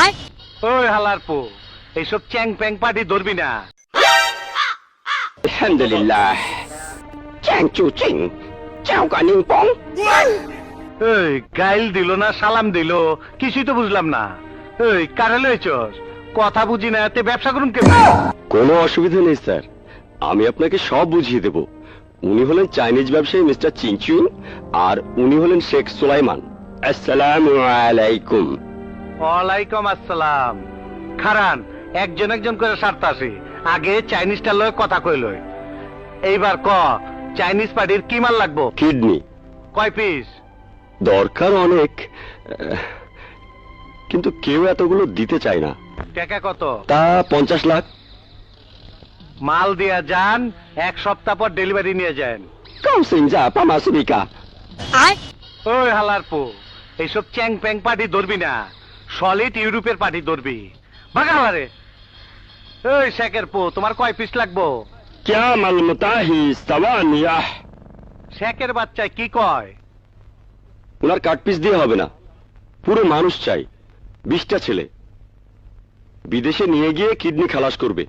I ওই হালার পো চ্যাং প্যাং ধরবি না। এই গাইল দিল না সালাম দিল কিছুই তো বুঝলাম না। এই কারে লইছস কথা বুঝি না এতে ব্যবসা করুন কে কোনো অসুবিধা নেই স্যার। আমি আপনাকে সব বুঝিয়ে দেব। উনি হলেন চাইনিজ ব্যবসায়ী মিস্টার চিংচু আর উনি হলেন শেখ সুলাইমান। আসসালাম ওয়ালাইকুম আসসালাম। খারান একজন একজন করে সারতে আসি আগে চাইনিজটার লয় কথা কইল এইবার ক চাইনিজ পার্টির কি মাল লাগবো? কিডনি। কয় পিস? দরকার অনেক কিন্তু কেউ এতগুলো দিতে চায় না। টাকা কত? তা পঞ্চাশ লাখ। মাল দিয়া যান এক সপ্তাহ পর ডেলিভারি নিয়ে যান। কাউসিং যা পামাসুবিকা। ওই এইসব চ্যাং প্যাং পার্টি ধরবি না। সলিড ইউরোপের পার্টি ধরবি। বাগাবারে ওই শেখের পো তোমার কয় পিস লাগবো? শেখের বাচ্চা কি কয়? ওনার কাট পিস দিয়ে হবে না। পুরো মানুষ চাই। বিশটা ছেলে। বিদেশে নিয়ে গিয়ে কিডনি খালাস করবে।